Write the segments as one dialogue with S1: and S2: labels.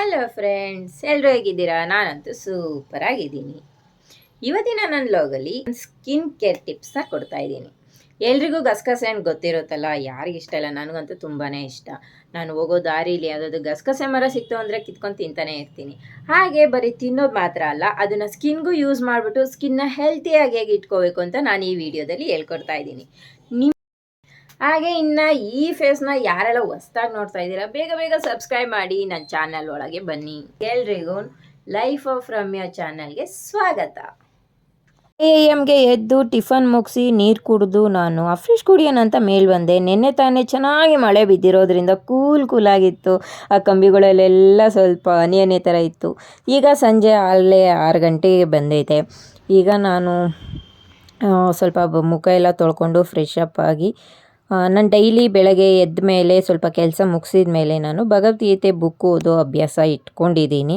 S1: Hello friends ಎಲ್ಲರೂ ಹೇಗಿದ್ದೀರಾ? ನಾನಂತೂ ಸೂಪರ್ ಆಗಿದ್ದೀನಿ. ಇವತ್ತಿನ ನನ್ನ ಲೋಗಲ್ಲಿ ಸ್ಕಿನ್ ಕೇರ್ ಟಿಪ್ಸ್ನ ಕೊಡ್ತಾ ಇದ್ದೀನಿ. ಎಲ್ರಿಗೂ ಗಸಗಸೆ ಹಣ್ಣು ಗೊತ್ತಿರುತ್ತಲ್ಲ, ಯಾರಿಗೆ ಇಷ್ಟ ಇಲ್ಲ? ನನಗಂತೂ ತುಂಬಾ ಇಷ್ಟ. ನಾನು ಹೋಗೋ ದಾರಿಲಿ ಯಾವುದಾದ್ರು ಗಸಗಸೆ ಮರ ಸಿಕ್ತು ಅಂದರೆ ಕಿತ್ಕೊಂಡು ತಿಂತಾನೆ ಇರ್ತೀನಿ. ಹಾಗೆ ಬರೀ ತಿನ್ನೋದು ಮಾತ್ರ ಅಲ್ಲ, ಅದನ್ನು ಸ್ಕಿನ್ಗೂ ಯೂಸ್ ಮಾಡಿಬಿಟ್ಟು ಸ್ಕಿನ್ನ ಹೆಲ್ತಿಯಾಗಿ ಹೇಗೆ ಇಟ್ಕೋಬೇಕು ಅಂತ ನಾನು ಈ ವಿಡಿಯೋದಲ್ಲಿ ಹೇಳ್ಕೊಡ್ತಾ ಇದ್ದೀನಿ. ಹಾಗೆ ಇನ್ನು ಈ ಫೇಸ್ನ ಯಾರೆಲ್ಲ ಹೊಸ್ದಾಗಿ ನೋಡ್ತಾ ಇದ್ದೀರಾ, ಬೇಗ ಬೇಗ ಸಬ್ಸ್ಕ್ರೈಬ್ ಮಾಡಿ ನನ್ನ ಚಾನಲ್ ಒಳಗೆ ಬನ್ನಿ. ಎಲ್ರಿಗೂ ಲೈಫ್ ಆಫ್ ರಮ್ಯಾ ಚಾನಲ್ಗೆ ಸ್ವಾಗತ. ಎ ಎಮ್ಗೆ ಎದ್ದು ಟಿಫನ್ ಮುಗಿಸಿ ನೀರು ಕುಡಿದು ನಾನು ಅಫ್ರಿಶ್ ಕುಡಿಯೋಣ ಅಂತ ಮೇಲ್ ಬಂದೆ. ನಿನ್ನೆ ತಾನೇ ಚೆನ್ನಾಗಿ ಮಳೆ ಬಿದ್ದಿರೋದ್ರಿಂದ ಕೂಲ್ ಕೂಲಾಗಿತ್ತು ಆ ಕಂಬಿಗಳಲ್ಲೆಲ್ಲ ಸ್ವಲ್ಪ ಅನಿಯನೆ ಥರ ಇತ್ತು. ಈಗ ಸಂಜೆ ಅಲ್ಲೇ ಆರು ಗಂಟೆಗೆ ಬಂದೈತೆ. ಈಗ ನಾನು ಸ್ವಲ್ಪ ಮುಖ ಎಲ್ಲ ತೊಳ್ಕೊಂಡು ಫ್ರೆಶ್ ಅಪ್ ಆಗಿ ನಾನು ಡೈಲಿ ಬೆಳಗ್ಗೆ ಎದ್ದ ಮೇಲೆ ಸ್ವಲ್ಪ ಕೆಲಸ ಮುಗಿಸಿದ ಮೇಲೆ ನಾನು ಭಗವದ್ಗೀತೆ ಬುಕ್ ಓದೋ ಅಭ್ಯಾಸ ಇಟ್ಕೊಂಡಿದ್ದೀನಿ.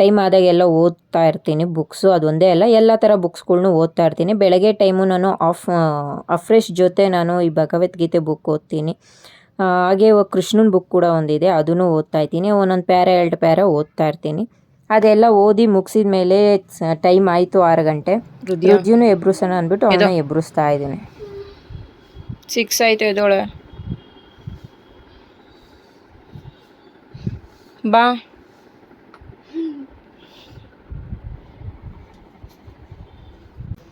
S1: ಟೈಮ್ ಆದಾಗೆಲ್ಲ ಓದ್ತಾ ಇರ್ತೀನಿ ಬುಕ್ಸು ಅದೊಂದೇ ಅಲ್ಲ ಎಲ್ಲ ಥರ ಬುಕ್ಸ್ಗಳ್ನೂ ಓದ್ತಾ ಇರ್ತೀನಿ. ಬೆಳಗ್ಗೆ ಟೈಮು ನಾನು ಆಫ್ ಅಫ್ರೆಶ್ ಜೊತೆ ನಾನು ಈ ಭಗವದ್ಗೀತೆ ಬುಕ್ ಓದ್ತೀನಿ. ಹಾಗೆ ಕೃಷ್ಣನ ಬುಕ್ ಕೂಡ ಒಂದಿದೆ ಅದನ್ನು ಓದ್ತಾ ಇದ್ದೀನಿ. ಒಂದೊಂದು ಪ್ಯಾರ ಎರಡು ಪ್ಯಾರ ಓದ್ತಾ ಇರ್ತೀನಿ. ಅದೆಲ್ಲ ಓದಿ ಮುಗಿಸಿದ ಮೇಲೆ ಟೈಮ್ ಆಯಿತು ಆರು ಗಂಟೆ. ರುದ್ಯುನು ಎಬ್ರುಸನ ಅಂದ್ಬಿಟ್ಟು ಅವನ್ನ ಎಬ್ರುಸ್ತಾ ಇದ್ದೀನಿ.
S2: ಸಿಕ್ಸ್ ಆಯ್ತು ಇದೊಳೆ ಬಾ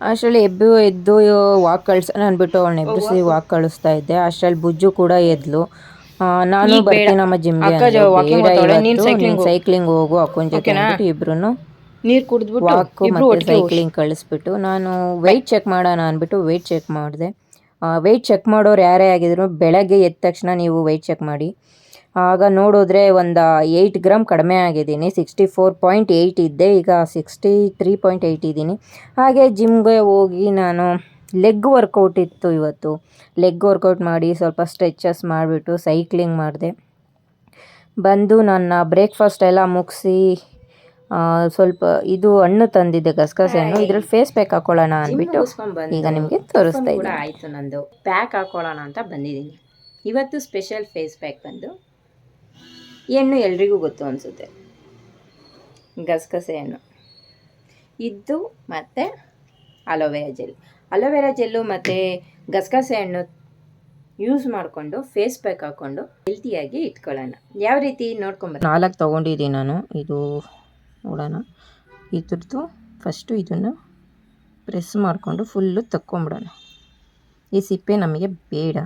S1: ಅಷ್ಟರಲ್ಲಿ ಎಬ್ಬು ಎದ್ದು ವಾಕ್ ಕಳ್ಸೋಣ ಅಂದ್ಬಿಟ್ಟು ಅವಳನ್ನ ಎಬ್ಬಿಸಿ ವಾಕ್ ಕಳಿಸ್ತಾ ಇದ್ದೆ. ಅಷ್ಟರಲ್ಲಿ ಬುಜ್ಜು ಕೂಡ ಎದ್ಲು. ನಾನು ಬರ್ತೀನಿ ನಮ್ಮ ಜಿಮ್ಗೆ ಸೈಕ್ಲಿಂಗ್ ಹೋಗು. ಅಕ್ಕನ ಜೊತೆ? ಅಂದ್ಬಿಟ್ಟು ಇಬ್ರು
S2: ನೀರು ಕುಡಿದ್ಬಿಟ್ಟು
S1: ವಾಕ್ ಮತ್ತು ಸೈಕ್ಲಿಂಗ್ ಕಳಿಸ್ಬಿಟ್ಟು ನಾನು ವೆಯ್ಟ್ ಚೆಕ್ ಮಾಡೋಣ ಅಂದ್ಬಿಟ್ಟು ವೆಯ್ಟ್ ಚೆಕ್ ಮಾಡಿದೆ. ವೆಯ್ಟ್ ಚೆಕ್ ಮಾಡೋರು ಯಾರೇ ಆಗಿದ್ರು ಬೆಳಗ್ಗೆ ಎದ್ದ ತಕ್ಷಣ ನೀವು ವೆಯ್ಟ್ ಚೆಕ್ ಮಾಡಿ. ಆಗ ನೋಡಿದ್ರೆ ಒಂದು ಏಯ್ಟ್ ಗ್ರಾಮ್ ಕಡಿಮೆ ಆಗಿದ್ದೀನಿ. ಸಿಕ್ಸ್ಟಿ ಫೋರ್ ಪಾಯಿಂಟ್ ಏಯ್ಟ್ ಇದ್ದೆ. ಈಗ ಸಿಕ್ಸ್ಟಿ ತ್ರೀ ಪಾಯಿಂಟ್ ಏಯ್ಟ್ ಇದ್ದೀನಿ. ಹಾಗೆ ಜಿಮ್ಗೆ ಹೋಗಿ ನಾನು ಲೆಗ್ ವರ್ಕೌಟ್ ಇತ್ತು ಇವತ್ತು. ಲೆಗ್ ವರ್ಕೌಟ್ ಮಾಡಿ ಸ್ವಲ್ಪ ಸ್ಟ್ರೆಚಸ್ ಮಾಡಿಬಿಟ್ಟು ಸೈಕ್ಲಿಂಗ್ ಮಾಡಿದೆ. ಬಂದು ನನ್ನ ಬ್ರೇಕ್ಫಾಸ್ಟ್ ಎಲ್ಲ ಮುಗಿಸಿ ಸ್ವಲ್ಪ ಇದು ಹಣ್ಣು ತಂದಿದ್ದೆ ಗಸಗಸೆ ಹಣ್ಣು. ಇದ್ರಲ್ಲಿ ಫೇಸ್ ಪ್ಯಾಕ್ ಹಾಕೊಳ್ಳೋಣ ಅಂದ್ಬಿಟ್ಟು ಈಗ ನಿಮಗೆ ತೋರಿಸ್ತಾ ಇದ್ದೀನಿ.
S2: ಆಯ್ತು ನಂದು. ಪ್ಯಾಕ್ ಹಾಕೊಳ್ಳೋಣ ಅಂತ ಬಂದಿದ್ದೀನಿ. ಇವತ್ತು ಸ್ಪೆಷಲ್ ಫೇಸ್ ಪ್ಯಾಕ್ ಬಂದು ಹೆಣ್ಣು ಹಣ್ಣು ಎಲ್ರಿಗೂ ಗೊತ್ತು ಅನಿಸುತ್ತೆ. ಗಸಗಸೆ ಹಣ್ಣು. ಇದ್ದು ಮತ್ತು ಅಲೋವೆರಾ ಜೆಲ್. ಅಲೋವೆರಾ ಜೆಲ್ಲು ಮತ್ತು ಗಸಗಸೆ ಹಣ್ಣು ಯೂಸ್ ಮಾಡಿಕೊಂಡು ಫೇಸ್ ಪ್ಯಾಕ್ ಹಾಕ್ಕೊಂಡು ಹೆಲ್ತಿಯಾಗಿ ಇಟ್ಕೊಳ್ಳೋಣ. ಯಾವ ರೀತಿ ನೋಡ್ಕೊಂಬ
S1: ನಾಲ್ಕು ತೊಗೊಂಡಿದ್ದೀನಿ ನಾನು. ಇದು ನೋಡೋಣ. ಇದ್ರದ್ದು ಫಸ್ಟು ಇದನ್ನು ಪ್ರೆಸ್ ಮಾಡಿಕೊಂಡು ಫುಲ್ಲು ತಕ್ಕೊಂಬಿಡೋಣ. ಈ ಸಿಪ್ಪೆ ನಮಗೆ ಬೇಡ.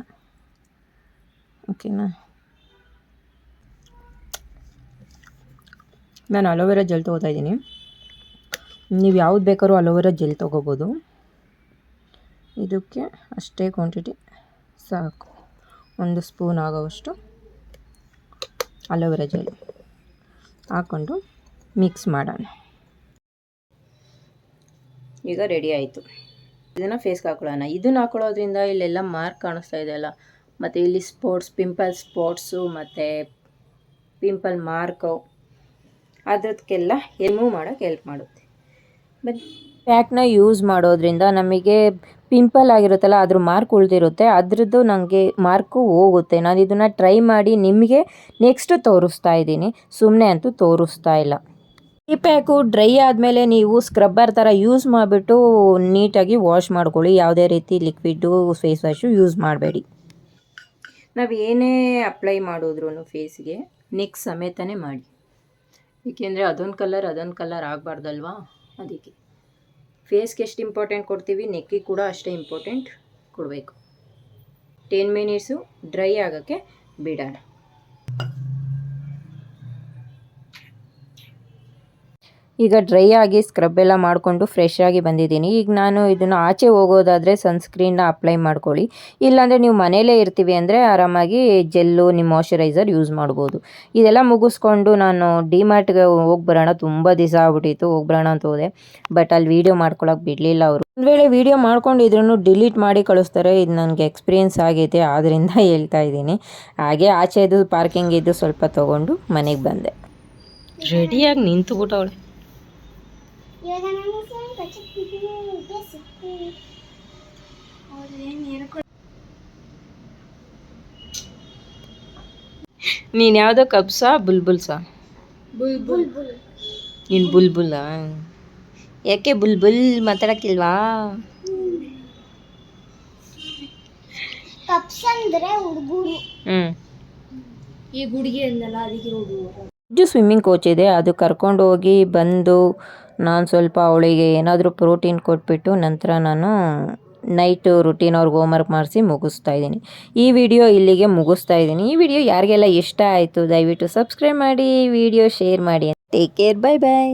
S1: ಓಕೆನಾ ನಾನು ಅಲೋವೆರಾ ಜೆಲ್ ಇದ್ದೀನಿ. ನೀವು ಯಾವ್ದು ಬೇಕಾದ್ರೂ ಅಲೋವೆರಾ ಜೆಲ್ ತೊಗೋಬೋದು. ಇದಕ್ಕೆ ಅಷ್ಟೇ ಕ್ವಾಂಟಿಟಿ ಸಾಕು. ಒಂದು ಸ್ಪೂನ್ ಆಗೋವಷ್ಟು ಅಲೋವೆರಾ ಜೆಲ್ ಹಾಕ್ಕೊಂಡು ಮಿಕ್ಸ್ ಮಾಡೋಣ.
S2: ಈಗ ರೆಡಿ ಆಯಿತು. ಇದನ್ನು ಫೇಸ್ಗೆ ಹಾಕೊಳ್ಳೋಣ. ಇದನ್ನ ಹಾಕೊಳ್ಳೋದ್ರಿಂದ ಇಲ್ಲೆಲ್ಲ ಮಾರ್ಕ್ ಕಾಣಿಸ್ತಾ ಇದೆಯಲ್ಲ ಮತ್ತು ಇಲ್ಲಿ ಸ್ಪೋರ್ಟ್ಸ್ ಪಿಂಪಲ್ ಸ್ಪೋರ್ಟ್ಸು ಮತ್ತು ಪಿಂಪಲ್ ಮಾರ್ಕು ಅದಕ್ಕೆಲ್ಲ ರಿಮೂವ್ ಮಾಡೋಕ್ಕೆ ಹೆಲ್ಪ್ ಮಾಡುತ್ತೆ. ಬಟ್
S1: ಪ್ಯಾಕ್ನ ಯೂಸ್ ಮಾಡೋದ್ರಿಂದ ನಮಗೆ ಪಿಂಪಲ್ ಆಗಿರುತ್ತಲ್ಲ, ಅದ್ರ ಮಾರ್ಕ್ ಉಳಿದಿರುತ್ತೆ. ಅದ್ರದ್ದು ನನಗೆ ಮಾರ್ಕು ಹೋಗುತ್ತೆ. ನಾನು ಇದನ್ನು ಟ್ರೈ ಮಾಡಿ ನಿಮಗೆ ನೆಕ್ಸ್ಟ್ ತೋರಿಸ್ತಾ ಇದ್ದೀನಿ. ಸುಮ್ಮನೆ ಅಂತೂ ತೋರಿಸ್ತಾ ಇಲ್ಲ. ಈ ಪ್ಯಾಕು ಡ್ರೈ ಆದಮೇಲೆ ನೀವು ಸ್ಕ್ರಬ್ಬರ್ ಥರ ಯೂಸ್ ಮಾಡಿಬಿಟ್ಟು ನೀಟಾಗಿ ವಾಶ್ ಮಾಡ್ಕೊಳ್ಳಿ. ಯಾವುದೇ ರೀತಿ ಲಿಕ್ವಿಡ್ಡು ಫೇಸ್ ವಾಶು ಯೂಸ್ ಮಾಡಬೇಡಿ.
S2: ನಾವು ಏನೇ ಅಪ್ಲೈ ಮಾಡಿದ್ರು ಫೇಸ್ಗೆ, ನೆಕ್ ಸಮೇತನೇ ಮಾಡಿ. ಏಕೆಂದರೆ ಅದೊಂದು ಕಲರ್ ಅದೊಂದು ಕಲರ್ ಆಗಬಾರ್ದಲ್ವಾ? ಅದಕ್ಕೆ. ಫೇಸ್ಗೆ ಎಷ್ಟು ಇಂಪಾರ್ಟೆಂಟ್ ಕೊಡ್ತೀವಿ, ನೆಕ್ಕಿಗೆ ಕೂಡ ಅಷ್ಟೇ ಇಂಪಾರ್ಟೆಂಟ್ ಕೊಡಬೇಕು. ಟೆನ್ ಮಿನಿಟ್ಸು ಡ್ರೈ ಆಗೋಕ್ಕೆ ಬಿಡೋಣ.
S1: ಈಗ ಡ್ರೈ ಆಗಿ ಸ್ಕ್ರಬ್ ಎಲ್ಲ ಮಾಡಿಕೊಂಡು ಫ್ರೆಶ್ ಆಗಿ ಬಂದಿದ್ದೀನಿ. ಈಗ ನಾನು ಇದನ್ನು ಆಚೆ ಹೋಗೋದಾದರೆ ಸನ್ಸ್ಕ್ರೀನ್ನ ಅಪ್ಲೈ ಮಾಡ್ಕೊಳ್ಳಿ. ಇಲ್ಲಾಂದರೆ ನೀವು ಮನೇಲೇ ಇರ್ತೀವಿ ಅಂದರೆ ಆರಾಮಾಗಿ ಜೆಲ್ಲು ನಿಮ್ಮ ಮಾಯ್ಚರೈಸರ್ ಯೂಸ್ ಮಾಡ್ಬೋದು. ಇದೆಲ್ಲ ಮುಗಿಸ್ಕೊಂಡು ನಾನು ಡಿಮಾರ್ಟ್ಗೆ ಹೋಗಿ ಬರೋಣ. ತುಂಬ ದಿವಸ ಆಗ್ಬಿಟ್ಟಿತ್ತು, ಹೋಗಿ ಬರೋಣ ಅಂತ ಹೋದೆ. ಬಟ್ ಅಲ್ಲಿ ವೀಡಿಯೋ ಮಾಡ್ಕೊಳಕ್ಕೆ ಬಿಡಲಿಲ್ಲ ಅವರು. ಒಂದು ವೇಳೆ ವೀಡಿಯೋ ಮಾಡ್ಕೊಂಡಿದ್ರು ಡಿಲೀಟ್ ಮಾಡಿ ಕಳಿಸ್ತಾರೆ. ಇದು ನನಗೆ ಎಕ್ಸ್ಪೀರಿಯೆನ್ಸ್ ಆಗೈತೆ ಆದ್ದರಿಂದ ಹೇಳ್ತಾ ಇದ್ದೀನಿ. ಹಾಗೆ ಆಚೆದು ಪಾರ್ಕಿಂಗ್ ಇದ್ದು ಸ್ವಲ್ಪ ತೊಗೊಂಡು ಮನೆಗೆ ಬಂದೆ.
S2: ರೆಡಿಯಾಗಿ ನಿಂತು ಬಿಟ್ಟವಳೆ
S3: ಇವಾಗ ನಾನು ಫೋನ್ ಕಚ್ಚಿಟ್ಟಿದ್ದೀನಿ ಸಿಕ್ಕು ಅವ್ರು
S2: ನೀನು ಯಾವುದೋ ಕಬ್ಸಾ ಬುಲ್ಬುಲ್ಸಾ
S3: ಬುಲ್ ಬುಲ್ಬುಲ್.
S1: ನೀನು ಬುಲ್ಬುಲ್ಲಾ ಯಾಕೆ ಬುಲ್ಬುಲ್ ಮಾತಾಡಕ್ಕಿಲ್ವಾ?
S3: ಕಪ್ಸ್ ಅಂದ್ರೆ ಹುಡುಗರು.
S1: ಹ್ಮ್.
S3: ಈ ಗುಡಿಗೆ ಅಂದಲ್ಲ ಅದಕ್ಕೆ ಹುಡುಗರು
S1: ಇದು ಸ್ವಿಮ್ಮಿಂಗ್ ಕೋಚ್ ಇದೆ. ಅದು ಕರ್ಕೊಂಡು ಹೋಗಿ ಬಂದು ನಾನು ಸ್ವಲ್ಪ ಅವಳಿಗೆ ಏನಾದರೂ ಪ್ರೋಟೀನ್ ಕೊಟ್ಬಿಟ್ಟು ನಂತರ ನಾನು ನೈಟು ರುಟೀನ್ ಅವ್ರಿಗೆ ಹೋಮ್ವರ್ಕ್ ಮಾಡಿಸಿ ಮುಗಿಸ್ತಾ ಇದ್ದೀನಿ. ಈ ವಿಡಿಯೋ ಇಲ್ಲಿಗೆ ಮುಗಿಸ್ತಾ ಇದ್ದೀನಿ. ಈ ವಿಡಿಯೋ ಯಾರಿಗೆಲ್ಲ ಇಷ್ಟ ಆಯಿತು ದಯವಿಟ್ಟು ಸಬ್ಸ್ಕ್ರೈಬ್ ಮಾಡಿ ವಿಡಿಯೋ ಶೇರ್ ಮಾಡಿ. Take care bye bye